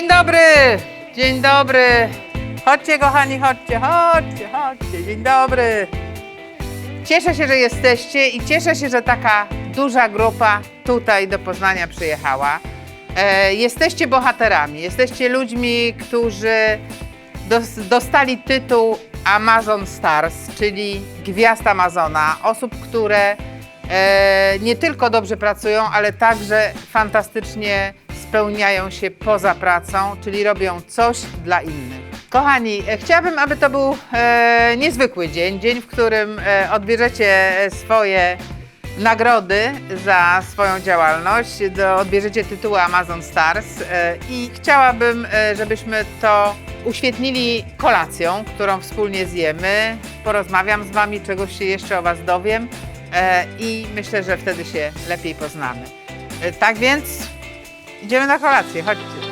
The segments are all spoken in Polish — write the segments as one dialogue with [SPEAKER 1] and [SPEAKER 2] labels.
[SPEAKER 1] dobry! Dzień dobry! Chodźcie, kochani, chodźcie, chodźcie, chodźcie. Dzień dobry! Cieszę się, że jesteście i cieszę się, że taka duża grupa tutaj do Poznania przyjechała. E, jesteście bohaterami, jesteście ludźmi, którzy dos- dostali tytuł Amazon Stars, czyli Gwiazd Amazona. Osób, które e, nie tylko dobrze pracują, ale także fantastycznie spełniają się poza pracą, czyli robią coś dla innych. Kochani, e, chciałabym, aby to był e, niezwykły dzień, dzień, w którym e, odbierzecie swoje nagrody za swoją działalność, do, odbierzecie tytuły Amazon Stars e, i chciałabym, e, żebyśmy to uświetnili kolacją, którą wspólnie zjemy. Porozmawiam z Wami, czegoś się jeszcze o Was dowiem e, i myślę, że wtedy się lepiej poznamy. E, Tak więc idziemy na kolację, chodźcie.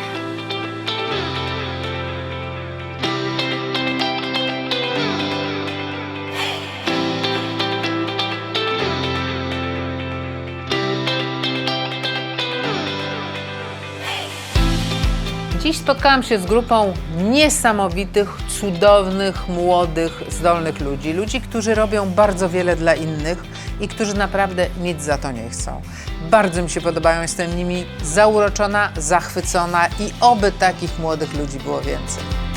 [SPEAKER 1] Dziś spotkałam się z grupą niesamowitych, cudownych, młodych, zdolnych ludzi. Ludzi, którzy robią bardzo wiele dla innych i którzy naprawdę nic za to nie chcą. Bardzo mi się podobają, jestem nimi zauroczona, zachwycona i oby takich młodych ludzi było więcej.